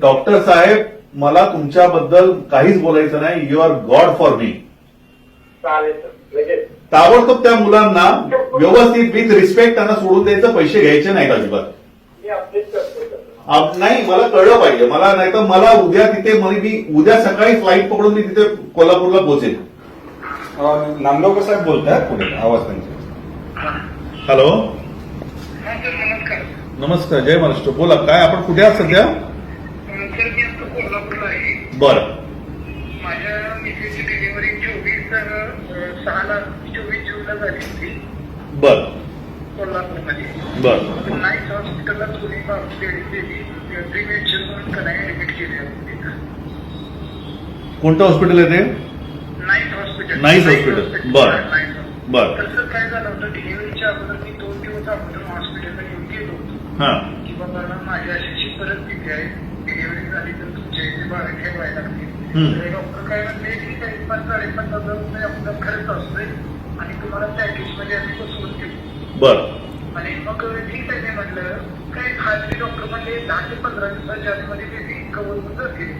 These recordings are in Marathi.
डॉक्टर साहेब मला तुमच्याबद्दल काहीच बोलायचं नाही. You are God for me ताबडतोब त्या मुलांना व्यवस्थित विथ रिस्पेक्ट त्यांना सोडून द्यायचं पैसे घ्यायचे नाहीत अजिबात. नाही मला कळलं पाहिजे. मला नाही तर मला उद्या तिथे मला मी उद्या सकाळी फ्लाईट पकडून मी तिथे कोल्हापूरला पोहोचेन. अं, नांदगावकर साहेब बोलताय पुढे आवाज त्यांचा. हॅलो हा नमस्कार जय महाराष्ट्र. बोला काय आपण कुठे आहात सध्या? सर मी आता कोल्हापूरला आहे. बरं. माझ्या मिसेसची डिलिव्हरी चोवीस सहाला चोवीस जूनला झाली होती. बर. कोल्हापूरमध्ये. बर. नाईट हॉस्पिटलला थोडी दिली प्रिव्हेन्शन म्हणून ऍडमिट केली होती. कोणतं हॉस्पिटल आहे ते? Night hospital. Night hospital. बरं. बरं. तसं काय झालं होतं डिलिव्हरीच्या अगोदर मी दोन दिवस अगोदर हॉस्पिटलला येऊन गेलो होतो. हा. की बाबा ना माझी अशी परिस्थिती आहे. डिलिव्हरी झाली तर तुमच्या इथे बाहेर ठेवायला. तर डॉक्टर काय म्हणले पाच साडेपाच हजार रुपये आपला खर्च असतोय आणि तुम्हाला आम्ही बसवून देऊ. बर. आणि मग ठीक आहे ते म्हणलं काय खाजगी डॉक्टर म्हणले दहा ते पंधरा दिवसाच्या आतमध्ये कव्हर होऊन जातील.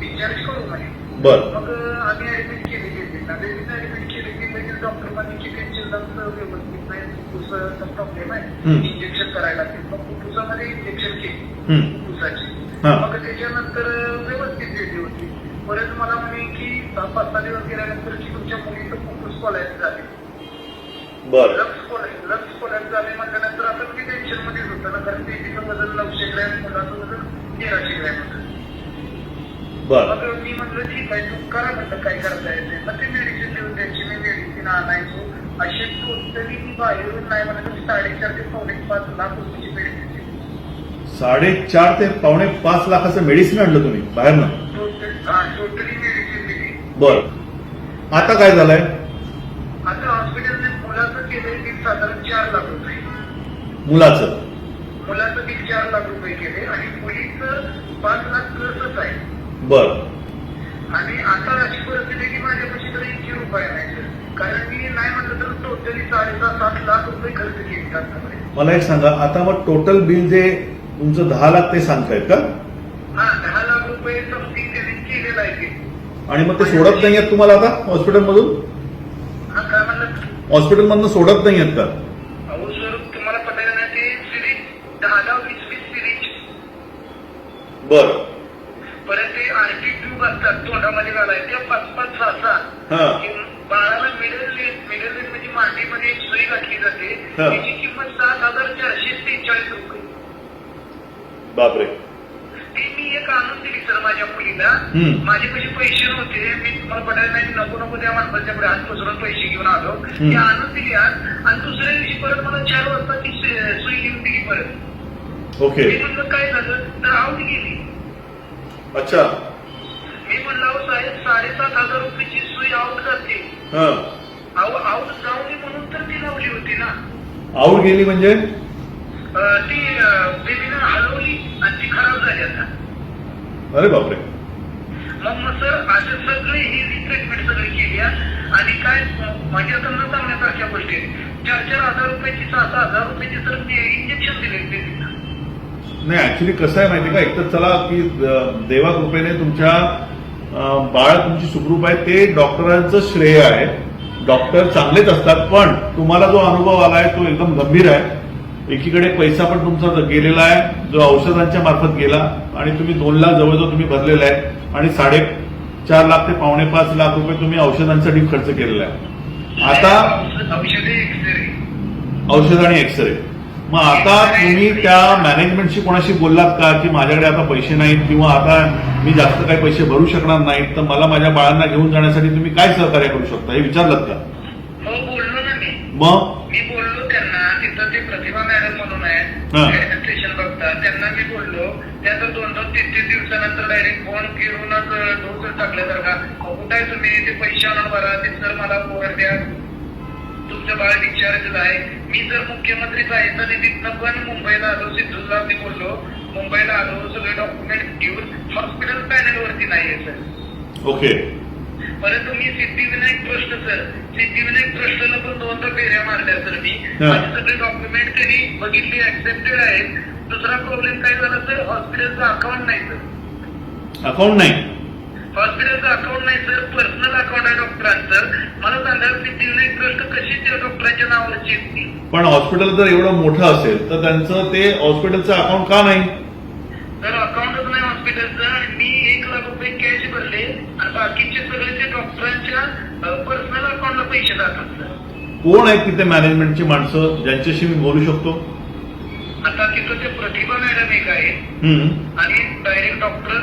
डिस्चार्ज करू म्हणे. बर. मग आम्ही ऍडमिट केली बेबीला बेबीला ऍडमिट केली की लगेच डॉक्टर म्हणे की टेन्शन व्यवस्थित नाही फुफ्फुसाचा प्रॉब्लेम आहे. हम्म. इंजेक्शन करायला लागतील मग फुफ्फुसामध्ये इंजेक्शन केली. हम्म. फुफ्फुसाची हा. मग त्याच्यानंतर व्यवस्थित बेबी होती. परत मला म्हणे की सहा पाच सहा दिवस गेल्यानंतर की तुमच्या मुलीचं फुफ्फुस कोलॅप्स झाले. बर. लक्स कोलॅप्स लक्स कोलॅप्स झाले म्हटल्यानंतर आता मी टेन्शन मध्येच होतं ना कारण बेबीचं वजन नऊशे ग्रॅम मुलाचं वजन तेराशे ग्रॅम होतं. बर. मग मी म्हटलं ठीक आहे तू करा म्हटलं काय करता येते मग ते मेडिसिन द्यायची मी मेडिसिन आणायचो. असे टोटली मी बाहेरून नाही म्हणत साडेचार ते पावणे पाच लाख रुपयाची मेडिसिन दिली. साडेचार ते पावणे पाच लाखाचं मेडिसिन आणलं तुम्ही टोटली मेडिसिन दिली. बर. आता काय झालंय? आता हॉस्पिटलने मुलाचं केलंय बिल साधारण चार लाख रुपये. मुलाचं. मुलाचं बिल चार लाख रुपये केले आणि मुलीचं पाच लाख प्लसच आहे. बर. आणि आता अशी परिस्थिती की माझ्यापाशी तर एकशे रुपये नाही. कारण मी नाही म्हणलं तर टोटली साडेसात सात लाख रुपये खर्च केले आतापर्यंत मला एक सांगा आता मग टोटल बिल जे तुमचं दहा लाख ते सांगतायत का? हा दहा लाख रुपये समथिंग त्यांनी केलेलं आहे ते. आणि मग ते सोडत नाहीयेत तुम्हाला आता हॉस्पिटलमधून हा काय म्हणलं? हॉस्पिटलमधनं सोडत नाहीयेत का? अहो सर तुम्हाला पटायला नाही ते सिरीज दहा दहा वीस वीस सिरीज बर परत ते आरटी ट्यूब असतात तोंडामध्ये घालायचे त्या पाच पाच सहा. सहा बाळाला मिडल मिडल म्हणजे मांडीमध्ये एक सुई घातली जाते. त्याची किंमत सात हजार चारशे त्रेचाळीस रुपये. बापरे. ती मी एक आणून दिली सर माझ्या मुलीला. माझे पैसे पैसे नव्हते. मी तुम्हाला पटायला नाही नको नको त्या माणसाच्या पुढे हात पसरून पैसे घेऊन आलो. ती आणून दिली आज. आणि दुसऱ्या दिवशी परत मला चार वाजता ती सुई घेऊन दिली परत. ओके. काय झालं? तर आऊट गेली. अच्छा. मी म्हणलं अहो साहेब साडेसात हजार रुपयाची सुई हा. अहो आऊट जाऊ नये म्हणून तर ती लावली होती ना. आऊट गेली म्हणजे? अं, ती बेबीनं हलवली आणि ती खराब झाली आता. अरे बापरे. मग मग सर असे सगळे ही ट्रीटमेंट सगळी केली. आणि काय न सांगण्यासारख्या गोष्टी आहेत. चार चार हजार रुपयाची सहा सहा हजार रुपयाची सर इंजेक्शन दिले नाही ऍक्च्युली कसं आहे माहिती का? एक तर चला की अं, देवा कृपेने तुमच्या बाळ तुमची सुखरूप आहे ते डॉक्टरांचं श्रेय आहे. डॉक्टर चांगलेच असतात पण तुम्हाला जो अनुभव आलाय तो एकदम गंभीर आहे. एकीकडे पैसा पण तुमचा गेलेला आहे जो औषधांच्या मार्फत गेला आणि तुम्ही दोन लाख जवळजवळ तुम्ही भरलेला आहे आणि साडे चार लाख ते पावणे पाच लाख रुपये तुम्ही औषधांसाठी खर्च केलेला आहे. आता औषध आणि एक्सरे मग आता तुम्ही त्या मॅनेजमेंटशी कोणाशी बोललात का? की माझ्याकडे आता पैसे नाहीत किंवा आता मी जास्त काही पैसे भरू शकणार नाहीत तर मला माझ्या बाळांना घेऊन जाण्यासाठी तुम्ही काय सहकार्य करू शकता? हे विचारलं का? हो मग? मी बोललो त्यांना. तिथं ते प्रतिभा मॅडम म्हणून आहे हा. बघतात. त्यांना मी बोललो. त्याचं दोन दोन तीन तीन दिवसानंतर डायरेक्ट फोन घेऊनच डोस टाकले तर का. कुठं तुम्ही. ते पैसे आणून भरा. ते सर मला पोर द्या. तुमचं बाळ डिस्चार्ज आहे. मी जर मुख्यमंत्री सहायता निधीतनं पण मुंबईला आलो सिद्धूला मी बोललो. मुंबईला आलो सगळे डॉक्युमेंट घेऊन हॉस्पिटल पॅनल वरती नाहीये सर ओके. परंतु मी सिद्धिविनायक ट्रस्ट सर सिद्धिविनायक ट्रस्टला पण दोनदा फेऱ्या मारल्या सर मी. सगळे डॉक्युमेंट त्यांनी बघितली ऍक्सेप्टेड आहेत. दुसरा प्रॉब्लेम काय झाला सर हॉस्पिटलचं अकाउंट नाही सर अकाउंट नाही. हॉस्पिटलचं अकाउंट नाही सर. पर्सनल अकाउंट आहे डॉक्टरांचं मला सांगा ती दिल्ली ट्रस्ट कशी त्या डॉक्टरांच्या ती? पण हॉस्पिटल जर एवढं मोठं असेल तर त्यांचं ते हॉस्पिटलचं अकाउंट का नाही? तर अकाउंटच नाही हॉस्पिटलचं मी एक लाख रुपये कॅश भरले आणि बाकीचे सगळे ते डॉक्टरांच्या पर्सनल अकाउंटला पैसे जातात सर. कोण आहेत तिथे मॅनेजमेंटची माणसं ज्यांच्याशी मी बोलू शकतो? आता तिथं ते प्रतिभा मॅडम एक आहे. आणि डायरेक्ट डॉक्टर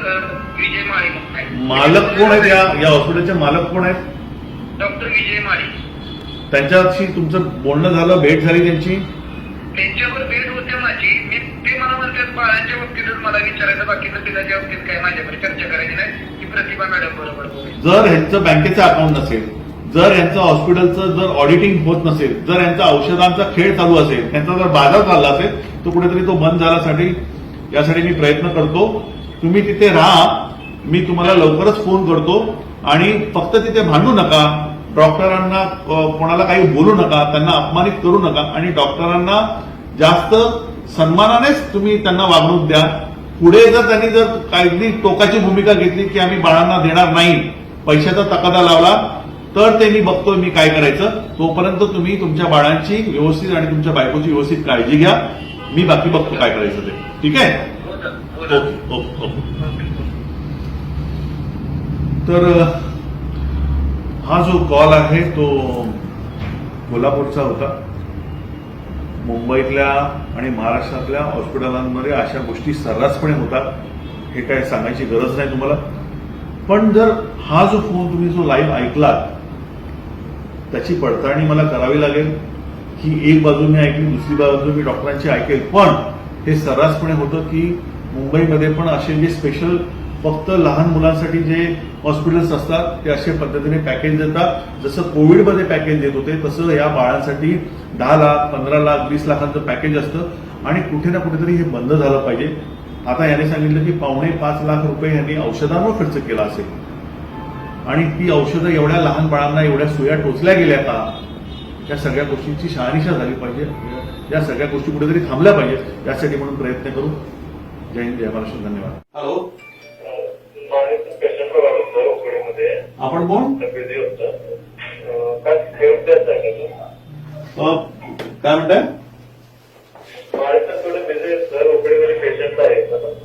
विजय माळी म्हणून. मालक कोण आहेत या या हॉस्पिटलचे मालक कोण आहेत डॉक्टर विजय माळी त्यांच्याशी तुमचं बोलणं झालं भेट झाली त्यांची त्यांच्यावर भेट होते माझी मी ते मला म्हणतात बाळांच्या बाबतीतच मला विचारायचं बाकीचं पिलाच्या बाबतीत काय माझ्याकडे चर्चा करायची नाही की प्रतिभा मॅडम बरोबर बोलेल. जर ह्यांचं बँकेचं अकाउंट नसेल जर यांचं हॉस्पिटलचं जर ऑडिटिंग होत नसेल जर यांचा औषधांचा खेळ चालू असेल त्यांचा जर बाजार चालला असेल तर कुठेतरी तो बंद झाल्यासाठी यासाठी मी प्रयत्न करतो. तुम्ही तिथे राहा मी तुम्हाला लवकरच फोन करतो आणि फक्त तिथे भांडू नका डॉक्टरांना कोणाला काही बोलू नका त्यांना अपमानित करू नका आणि डॉक्टरांना जास्त सन्मानानेच तुम्ही त्यांना वागणूक द्या. पुढे जर त्यांनी जर काही टोकाची भूमिका घेतली की आम्ही बाळांना देणार नाही पैशाचा तकादा लावला तर ते मी बघतोय मी काय करायचं. तोपर्यंत तुम्ही तुमच्या बाळांची व्यवस्थित आणि तुमच्या बायकोची व्यवस्थित काळजी घ्या. मी बाकी बघतो काय करायचं ते. ठीक आहे? हो सर, हो. ओके. ओके ओके तर हा जो कॉल आहे तो कोल्हापूरचा होता. मुंबईतल्या आणि महाराष्ट्रातल्या हॉस्पिटलांमध्ये अशा गोष्टी सर्रासपणे होतात. हे काय सांगायची गरज नाही तुम्हाला. पण जर हा जो फोन तुम्ही जो लाईव्ह ऐकलात त्याची पडताळणी मला करावी लागेल. की एक बाजू मी ऐकली दुसरी बाजू मी डॉक्टरांची ऐकेल. पण हे सर्रासपणे होतं की मुंबईमध्ये पण असे जे स्पेशल फक्त लहान मुलांसाठी जे हॉस्पिटल्स असतात ते अशा पद्धतीने पॅकेज देतात. जसं कोविडमध्ये पॅकेज देत होते तसं या बाळांसाठी दहा लाख पंधरा लाख वीस लाखांचं पॅकेज असतं. आणि कुठे ना कुठेतरी हे बंद झालं पाहिजे. आता याने सांगितलं की पावणे पाच लाख रुपये यांनी औषधांवर खर्च केला असेल. आणि ती औषधं एवढ्या लहान बाळांना एवढ्या सुया टोचल्या गेल्या का? या सगळ्या गोष्टींची शहानिशा झाली पाहिजे. या सगळ्या गोष्टी कुठेतरी थांबल्या पाहिजेत यासाठी म्हणून प्रयत्न करू. जय हिंद जय महाराष्ट्र. धन्यवाद. हॅलो. आपण कोण? काय म्हणताय?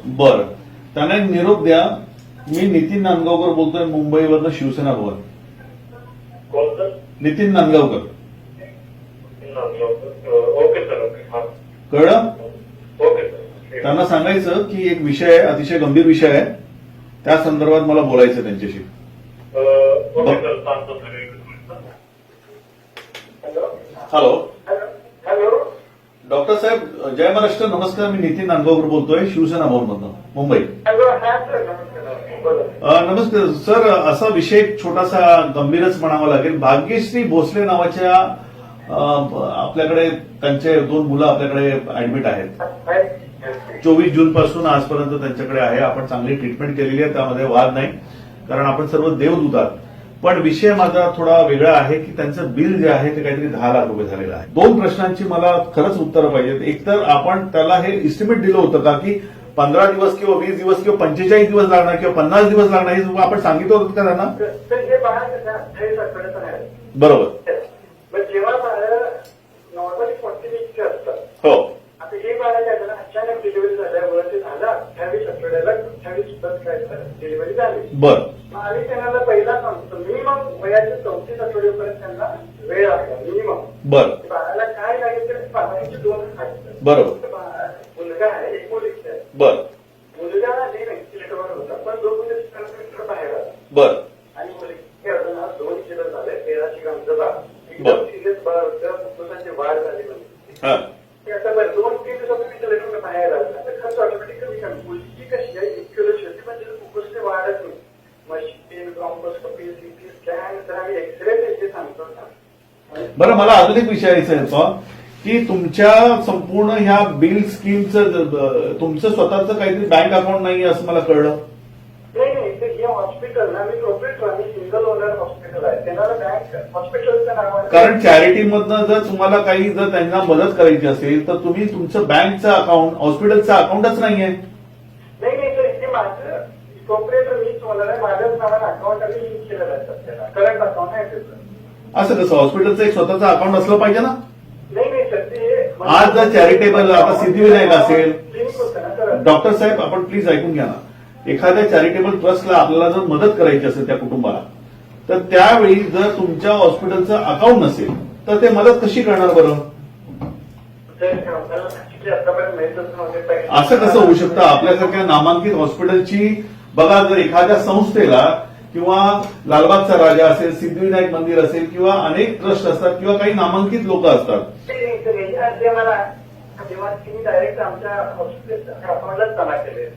बर. त्यांना एक निरोप द्या. मी नितीन नांदगावकर बोलतोय मुंबईवरनं शिवसेना भवन. कोणतं Nitin Nandgaonkar. Okay sir okay. हा. कळलं? Okay sir. त्यांना सांगायचं की एक विषय आहे अतिशय गंभीर विषय आहे. त्या संदर्भात मला बोलायचं त्यांच्याशी. ओके सर सांगतो sir hello? Hello? Hello? Doctor साहेब जय महाराष्ट्र नमस्कार. मी नितीन नांदगावकर बोलतोय शिवसेना भवन मधनं मुंबई नमस्कार. सर असा विषय छोटासा गंभीरच म्हणावा लागेल. भाग्यश्री भोसले नावाच्या आपल्याकडे त्यांचे दोन मुलं आपल्याकडे ऍडमिट आहेत. चोवीस जून पासून आजपर्यंत त्यांच्याकडे आहे. आपण चांगली ट्रीटमेंट केलेली आहे. त्यामध्ये वाद नाही. कारण आपण सर्व देवदूत आहात पण विषय माझा थोडा वेगळा आहे की त्यांचं बिल जे आहे ते काहीतरी दहा लाख रुपये झालेलं आहे. दोन प्रश्नांची मला खरंच उत्तरं पाहिजेत. एकतर आपण त्याला हे इस्टिमेट दिलं होतं का की पंधरा दिवस किंवा वीस दिवस किंवा पंचेचाळीस दिवस लागणार किंवा पन्नास दिवस लागणार हे आपण सांगितलं होतं का त्यांना? बरोबर पण जेव्हा बाळ नॉर्मली फोर्टी वीकचे असतात हो आता हे बाळ काय झालं अचानक डिलिव्हरी झाल्यामुळे ते झालं अठ्ठावीस आठवड्याला अठ्ठावीस प्लस डिलिव्हरी झाली बर मग आम्ही त्यांना पहिला सांगतो मिनिमम वयाच्या चौतीस आठवड्यापर्यंत त्यांना वेळ आहे मिनिमम बर बाळाला काय लागेल तर बाळाचे दोन आहेत बरोबर बाळ- मुलगा आहे एक मुलीच आहे बर मुलगा नाही व्हेंटिलेटरवर होता पण दोन व्हेंटिलेटर बाहेर आला बर आणि मुलगी असताना दोन शिरत झाले तेराशे ग्रामचं बाळ बरं. एकदम सिरियस बाळ होतं फुफ्फुसाची वाढ झाली म्हणजे हा ते आता बरं दोन तीन दिवसात व्हेंटिलेटर बाहेर आलं. तर खर्च ऑटोमॅटिक कमी कमी मुलगी कशी आहे? एक किलो शेती म्हणजे वाढत नाही. मशीन ब्रॉन्कोस्कोपी सीटी स्कॅन तर आम्ही एक्सरे त्याचे सांगतो ना. बरं मला अजून एक विचारायचं आहे की तुमच्या संपूर्ण ह्या बिल स्कीमचं तुमचं स्वतःचं काहीतरी बँक अकाउंट नाही असं मला कळलं नाही नाही ते हे हॉस्पिटल ना मी प्रोफेटर आम्ही सिंगल ओनर हॉस्पिटल आहे त्यांना बँक हॉस्पिटलचं नाव कारण चॅरिटीमधनं जर तुम्हाला काही जर त्यांना मदत करायची असेल तर तुम्ही तुमचं बँकचं अकाउंट हॉस्पिटलचं अकाउंटच नाहीये. नाही नाही तर इथे माझं माझ्याच नावाने अकाउंट आम्ही लिंक केलेलं आहे सध्याला करंट अकाउंट असं कसं हॉस्पिटलचं एक स्वतःचं अकाउंट असलं पाहिजे ना? नाही नाही सर ते आज जर चॅरिटेबल आता सिद्धिविनायक असेल क्लिनिक होतं ना सर. डॉक्टर साहेब आपण प्लीज ऐकून घ्या ना. एखाद्या चॅरिटेबल ट्रस्टला आपल्याला जर मदत करायची असेल त्या कुटुंबाला तर त्यावेळी जर तुमच्या हॉस्पिटलचं अकाउंट नसेल तर ते मदत कशी करणार बरं? असं कसं होऊ शकतं? आपल्यासारख्या नामांकित हॉस्पिटलची बघा जर एखाद्या संस्थेला किंवा लालबागचा राजा असेल सिद्धिविनायक मंदिर असेल किंवा अनेक ट्रस्ट असतात किंवा काही नामांकित लोक असतात.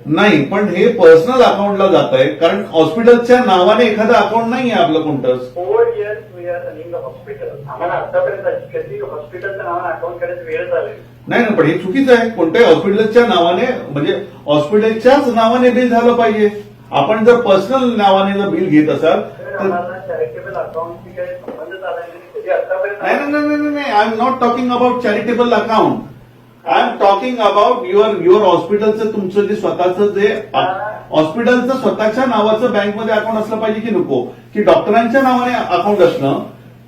नाही, पण हे पर्सनल अकाउंटला जात आहे कारण हॉस्पिटलच्या नावाने एखादं अकाउंट नाही आहे आपलं कोणतंच. Four years we are running hospital आम्हाला आतापर्यंत कधी हॉस्पिटलच्या नावाने अकाउंट करायची वेळ झाली नाही. ना पण हे चुकीचं आहे. कोणत्याही हॉस्पिटलच्या नावाने म्हणजे हॉस्पिटलच्याच नावाने बिल झालं पाहिजे. आपण जर पर्सनल नावाने जर बिल घेत असाल तर चॅरिटेबल अकाउंटची काही संबंध झाला नाही. नाही I am not talking about charitable account I am talking about your your हॉस्पिटलचं तुमचं जे स्वतःचं जे हॉस्पिटलचं स्वतःच्या नावाचं बँकमध्ये अकाउंट असलं पाहिजे की नको? की डॉक्टरांच्या नावाने अकाउंट असणं?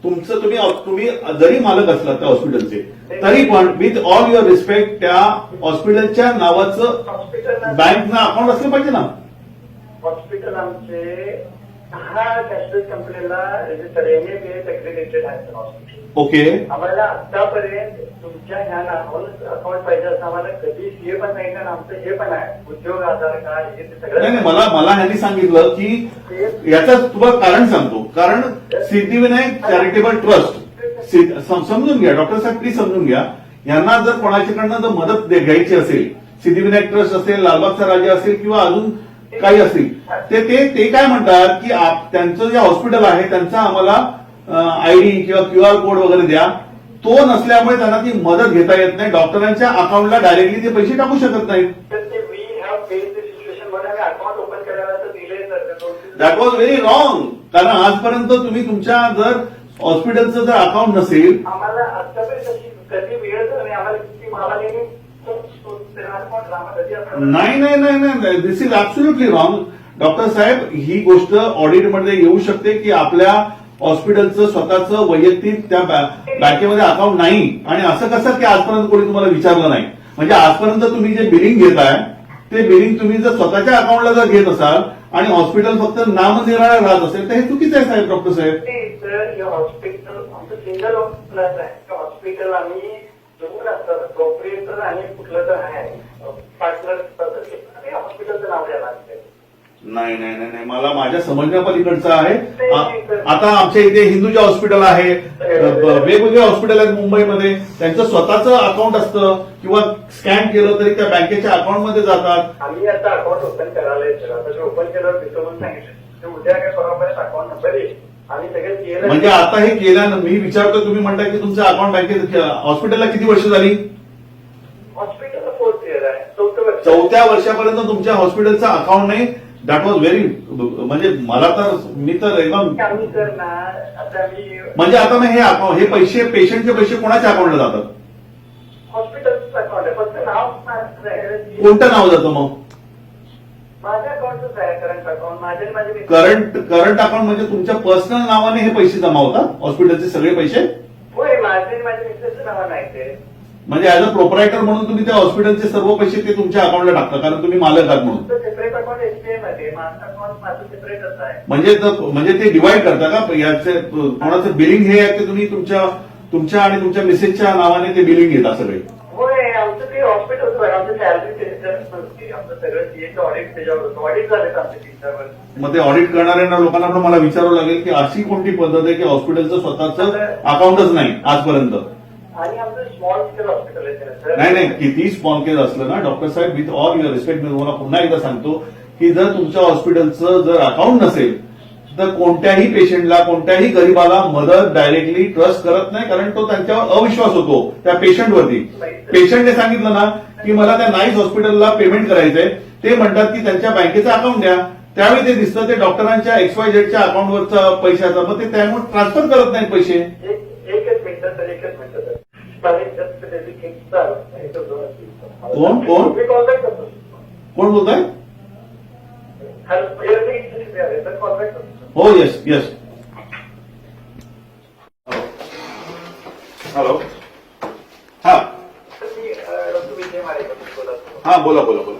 तुमचं तुम्ही तुम्ही जरी मालक असलात त्या हॉस्पिटलचे तरी पण विथ ऑल युअर रिस्पेक्ट त्या हॉस्पिटलच्या नावाचं हॉस्पिटल बँकनं अकाउंट असलं पाहिजे ना? हॉस्पिटल आमचे दहा कॅशलेस कंपनीला रजिस्टर एस एक्झिक्युटेड आहे हॉस्पिटल ओके आम्हाला आतापर्यंत तुमच्या ह्या नावावर अकाउंट पाहिजे असं आम्हाला कधी हे पण नाही कारण आमचं हे पण आहे. उद्योग आधार कार्ड हे ते नाही नाही सगळं मला मला ह्यांनी सांगितलं की याचं तुम्हाला कारण सांगतो. कारण सिद्धिविनायक चॅरिटेबल ट्रस्ट सिद्ध- सम- समजून घ्या. डॉक्टर साहेब प्लीज समजून घ्या. यांना जर कोणाच्याकडनं जर मदत दे- घ्यायची असेल सिद्धिविनायक ट्रस्ट असेल लालबागचा राजा असेल किंवा अजून काही असेल ते ते ते काय म्हणतात की त्यांचं जे हॉस्पिटल आहे त्यांचा आम्हाला आयडी किंवा क्यू आर कोड वगैरे द्या. तो नसल्यामुळे त्यांना ती मदत घेता येत नाही. डॉक्टरांच्या अकाउंटला डायरेक्टली ते पैसे टाकू शकत नाहीत. दॅट वॉज व्हेरी रॉंग कारण आजपर्यंत तुम्ही तुमच्या जर हॉस्पिटलचं जर अकाउंट नसेल आम्हाला आतापर्यंत कधी वेळ आम्हाला किती माला नेहमी अकाउंट आम्हाला कधी असं नाही नाही नाही नाही this is absolutely wrong doctor साहेब ही गोष्ट ऑडिटमध्ये येऊ शकते की आपल्या हॉस्पिटलचं स्वतःचं वैयक्तिक त्या बँकेमध्ये अकाउंट नाही. आणि असं कसं की आजपर्यंत कोणी तुम्हाला विचारलं नाही? म्हणजे आजपर्यंत तुम्ही जे बिलिंग घेताय ते बिलिंग तुम्ही जर स्वतःच्या अकाउंटला जर घेत असाल आणि हॉस्पिटल फक्त नामनिराळा राहत असेल तर हे चुकीचं आहे साहेब डॉक्टर साहेब. हॉस्पिटल सिंगल आहे. हॉस्पिटल आम्ही प्रोपरेटर आणि कुठलं तर आहे. पार्टनर हॉस्पिटलचं नाव द्यायला नाही नाही नाही नाही. मला माझ्या समजण्यापलीकडचं आहे. आता आमच्या इथे हिंदूच्या हॉस्पिटल आहे. वेगवेगळे हॉस्पिटल आहेत मुंबईमध्ये. त्यांचं स्वतःचं अकाउंट असतं. किंवा स्कॅन केलं तरी त्या बँकेच्या अकाउंटमध्ये जातात. आम्ही आता अकाउंट ओपन करायला ओपन म्हणून सांगितलं. ते उद्या काय परवापर्यंत अकाउंट नंबर येईल. केलं म्हणजे आता हे केल्यानं मी विचारतो तुम्ही म्हणताय की तुमचं अकाउंट बँकेत हॉस्पिटलला किती वर्ष झाली? हॉस्पिटल फोर्थ इयर आहे. चौथ्या वर्षापर्यंत तुमच्या हॉस्पिटलचं अकाउंट नाही. दॅट वॉज व्हेरी म्हणजे मला तर मी तर एकदम म्हणजे आता मग हे हे पैसे पेशंटचे पैसे कोणाच्या अकाउंटला जातात? हॉस्पिटलचं अकाउंट आहे. फक्त नाव माझं आहे. कोणतं नाव जातं मग? माझ्या अकाउंटच आहे करंट अकाउंट माझे माझे करंट करंट अकाउंट म्हणजे तुमच्या पर्सनल नावाने हे पैसे जमा होतात? हॉस्पिटलचे सगळे पैसे? होय माझे आणि माझ्या मित्राचं नाव नाही ते. म्हणजे ऍज अ प्रोपरायटर म्हणून तुम्ही त्या हॉस्पिटलचे सर्व पैसे ते तुमच्या अकाउंटला टाकता कारण तुम्ही मालक आहात म्हणून. तुमचं सेपरेट अकाउंट एसबीआयमध्ये माझं अकाउंट माझं सेपरेटच आहे. म्हणजे म्हणजे ते डिवाइड करता का? याचे कोणाचं बिलिंग हे आहे ते तुम्ही तुमच्या तुमच्या आणि तुमच्या मिसेसच्या नावाने ते बिलिंग घेता सगळे. होय आमचं आमचं सॅलरी सगळं सीएचं ऑडिट त्याच्यावर होतं. ऑडिट झाले आमचे तीन चार वर्ष. मग ते ऑडिट करणाऱ्या लोकांना पण मला विचारावं लागेल की अशी कोणती पद्धत आहे की हॉस्पिटलचं स्वतःचं अकाउंटच नाही आजपर्यंत? आणि आमचं स्मॉल स्केल हॉस्पिटल आहे. नाही नाही. किती स्पॉन केस असलं ना डॉक्टर साहेब विथ ऑल युअर रिस्पेक्ट मी तुम्हाला पुन्हा एकदा सांगतो की जर तुमच्या हॉस्पिटलचं जर अकाउंट नसेल तर कोणत्याही पेशंटला कोणत्याही गरीबाला मदत डायरेक्टली ट्रस्ट करत नाही कारण तो त्यांच्यावर अविश्वास होतो त्या पेशंटवरती. पेशंटने सांगितलं ना की मला त्या नाईस हॉस्पिटलला पेमेंट करायचंय. ते म्हणतात की त्यांच्या बँकेचं अकाउंट द्या. त्यावेळी ते दिसतं ते डॉक्टरांच्या एक्सवाय झेडच्या अकाउंटवरचा पैशाचा. मग ते त्यामुळे ट्रान्सफर करत नाहीत पैसे. एकच मिनिट सर एकच मिनिट. कोण? कोण? कोण बोलताय? हो येस येस हॅलो हा हा बोला बोला बोला.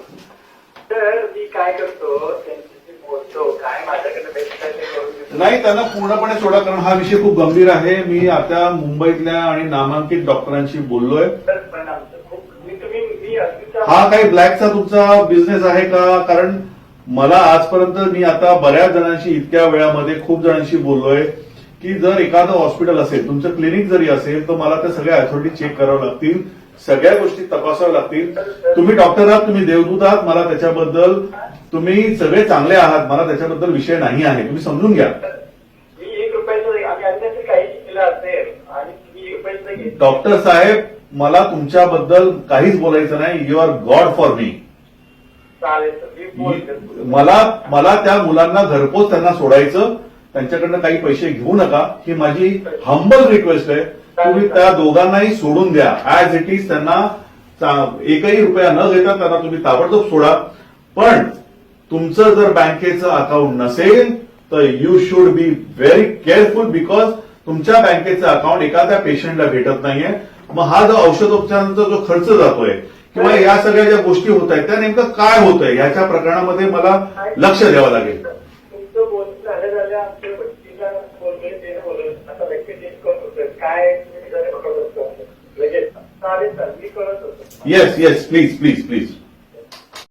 तर मी काय करतो त्यांच्याशी बोलतो काय माझ्याकडे बेस्ट आहे ते करून देतो नाही त्यांना पूर्णपणे सोडा कारण हा विषय खूप गंभीर आहे. मी आता मुंबईतल्या आणि नामांकित डॉक्टरांशी बोललोय. तर पण आमचं खूप मी तुम्ही मी अगदीच हा काही ब्लॅकचा तुमचा बिझनेस आहे का? कारण मला आजपर्यंत मी आता बऱ्याच जणांशी इतक्या वेळामध्ये खूप जणांशी बोललोय की जर एखादं हॉस्पिटल असेल तुमचं क्लिनिक जरी असेल तर मला त्या सगळ्या अथॉरिटी चेक कराव्या लागतील सगळ्या गोष्टी तपासाव्या लागतील. तुम्ही डॉक्टर आहात तुम्ही देवदूत आहात मला त्याच्याबद्दल तुम्ही सगळे चांगले आहात मला त्याच्याबद्दल विषय नाही आहे तुम्ही समजून घ्या. डॉक्टर साहेब मला तुमच्याबद्दल काहीच बोलायचं नाही you are God for me चालेल सर मी फोन करतो मला मला त्या मुलांना घरपोच त्यांना सोडायचं त्यांच्याकडनं काही पैसे घेऊ नका ही माझी हंबल रिक्वेस्ट आहे. तुम्ही त्या दोघांनाही सोडून द्या. ऍज इट इज त्यांना एकही रुपया न घेता त्यांना तुम्ही ताबडतोब सोडा. पण तुमचं जर बँकेचं अकाउंट नसेल तर you should be very careful because तुमच्या बँकेचं अकाउंट एखाद्या पेशंटला भेटत नाहीये. मग हा जो औषधोपचारांचा जो खर्च जातोय किंवा या सगळ्या ज्या गोष्टी होत आहेत त्या नेमकं काय होत आहे? ह्याच्या प्रकरणामध्ये मला लक्ष द्यावं लागेल. Yes yes please please please